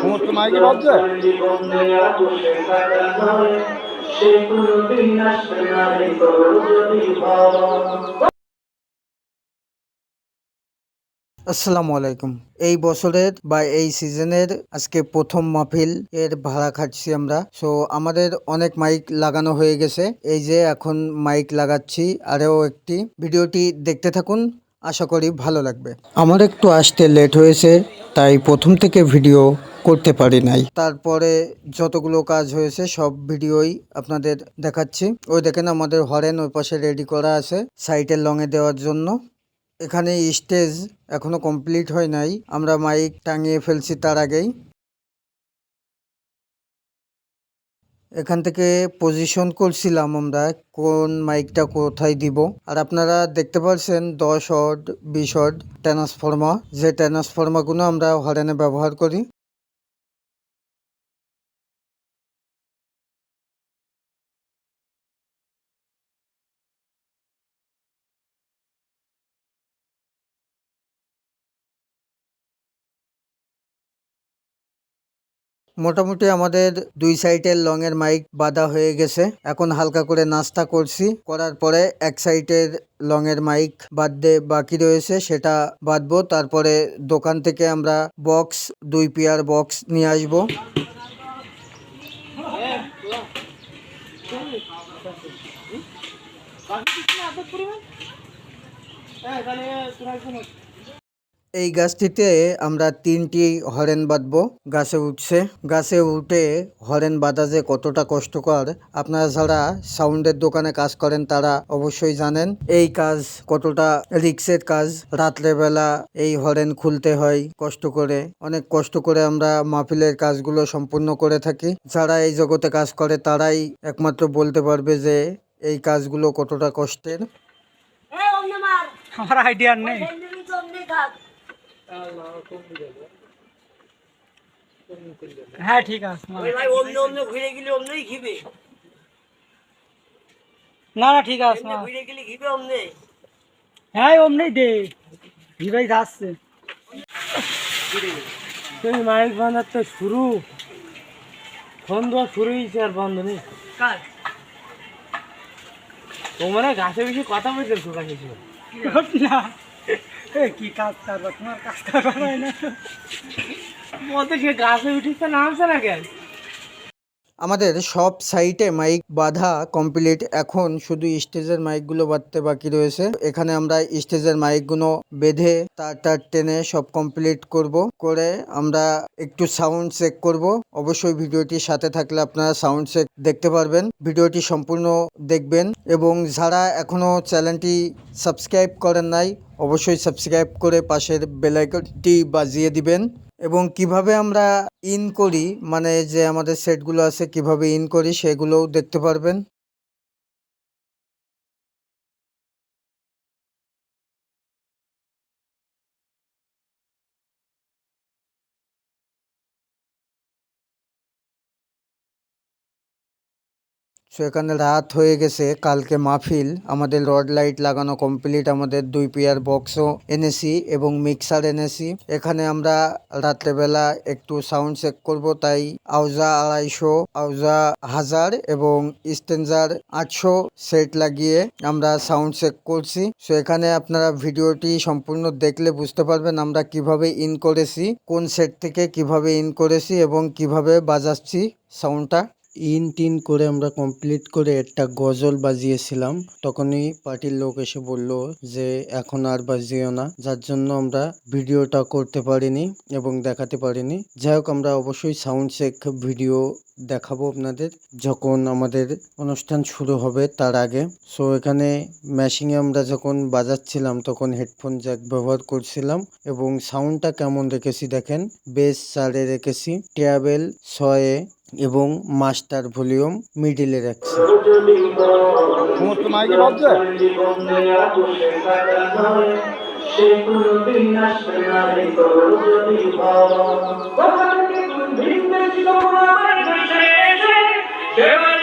সমস্ত মাইকে বাজছে আসসালামু আলাইকুম। এই বছরের বা এই সিজনের আজকে প্রথম মাহফিল এর ভাড়া খাচ্ছি আমরা। সো আমাদের অনেক মাইক লাগানো হয়ে গেছে। এই যে এখন মাইক লাগাচ্ছি, আরও একটি। ভিডিওটি দেখতে থাকুন। আশা করি ভালো লাগবে। আমার একটু আসতে লেট হয়েছে। তাই প্রথম থেকে ভিডিও করতে পারি নাই। তারপরে যতগুলো কাজ হয়েছে, সব ভিডিওই আপনাদের দেখাচ্ছি। ওই দেখেন আমাদের হরেন ওই পাশে রেডি করা আছে সাইটের লঙে দেওয়ার জন্য। এখানে স্টেজ এখনও কমপ্লিট হয় নাই। আমরা মাইক টাঙিয়ে ফেলছি তার আগেই। এখান থেকে পজিশন করছিলাম আমরা, কোন মাইকটা কোথায় দিব। আর আপনারা দেখতে পাচ্ছেন দশ অড বিশ অড ট্রান্সফর্মার যে ট্রান্সফর্মারগুলো আমরা হরেনে ব্যবহার করি। মোটামুটি আমাদের দুই সাইডের লংয়ের মাইক বাঁধা হয়ে গেছে। এখন হালকা করে নাস্তা করছি। করার পরে এক সাইডের লংয়ের মাইক বাদতে বাকি রয়েছে, সেটা বাঁধবো। তারপরে দোকান থেকে আমরা বক্স, দুই পেয়ার বক্স নিয়ে আসব। এই গাছটিতে আমরা তিনটি হরেন বাঁধবো। গাছে উঠছে। গাছে উঠে হরেন বাঁধা যে কতটা কষ্টকর আপনারা যারা সাউন্ডের দোকানে কাজ করেন তারা অবশ্যই জানেন। এই কাজ কতটা রিক্সের কাজ। রাত্রেবেলা এই হরেন খুলতে হয় কষ্ট করে। অনেক কষ্ট করে আমরা মাহফিলের কাজগুলো সম্পূর্ণ করে থাকি। যারা এই জগতে কাজ করে তারাই একমাত্র বলতে পারবে যে এই কাজগুলো কতটা কষ্টের। আমার আইডিয়া নেই। হ্যাঁ ঠিক আছে না না ঠিক আছে না হ্যাঁ অমনি দে। ভিভাই যাচ্ছে। তুমি মাইক বাঁধার তো শুরু। ফোন দেওয়া শুরু হয়েছে আর বন্ধ নেই। তোমরা গাছে বেশি কথা ঢোকা কিছু না। কি কাজ করব তোমার কাজ করব না। বলতে সে গাছে উঠিস নামছে না কেন? আমাদের সব সাইটে মাইক বাঁধা কমপ্লিট এখন শুধু স্টেজের মাইকগুলো বাঁধতে বাকি রয়েছে। এখানে আমরা স্টেজের মাইকগুলো বেঁধে তার তার টেনে সব কমপ্লিট করব। করে আমরা একটু সাউন্ড চেক করব। অবশ্যই ভিডিওটির সাথে থাকলে আপনারা সাউন্ড চেক দেখতে পারবেন। ভিডিওটি সম্পূর্ণ দেখবেন। এবং যারা এখনও চ্যানেলটি সাবস্ক্রাইব করেন নাই, অবশ্যই সাবস্ক্রাইব করে পাশের বেলাইকনটি বাজিয়ে দিবেন। এবং কীভাবে আমরা ইন করি মানে যে আমাদের সেটগুলো আছে, কীভাবে ইন করি, সেগুলোও দেখতে পারবেন। সো এখানে রাত হয়ে গেছে, কালকে মাহফিল। আমাদের রড লাইট লাগানো কমপ্লিট আমাদের দুই পেয়ার বক্সও এনেছি এবং মিক্সার এনেছি। এখানে আমরা রাত্রেবেলা একটু সাউন্ড চেক করব, তাই আউজা আড়াইশো আউজা হাজার এবং স্টেঞ্জার আটশো সেট লাগিয়ে আমরা সাউন্ড চেক করছি। সো এখানে আপনারা ভিডিওটি সম্পূর্ণ দেখলে বুঝতে পারবেন আমরা কীভাবে ইন করেছি, কোন সেট থেকে কীভাবে ইন করেছি এবং কীভাবে বাজাচ্ছি সাউন্ডটা ইন টিন করে আমরা কমপ্লিট করে একটা গজল বাজিয়েছিলাম। তখনই পার্টির লোক এসে বলল যে, এখন আর বাজিও না। যার জন্য আমরা ভিডিওটা করতে পারিনি এবং দেখাতে পারিনি। যাই হোক, আমরা অবশ্যই সাউন্ড চেক ভিডিও দেখাবো আপনাদের যখন আমাদের অনুষ্ঠান শুরু হবে তার আগে। সো এখানে ম্যাশিংয়ে আমরা যখন বাজাচ্ছিলাম, তখন হেডফোন জ্যাক ব্যবহার করছিলাম এবং সাউন্ডটা কেমন রেখেছি দেখেন। বেস চারে রেখেছি। ট্যাবেল ছয়ে এবং মাস্টার ভলিউম মিডিলে রাখছি সেবা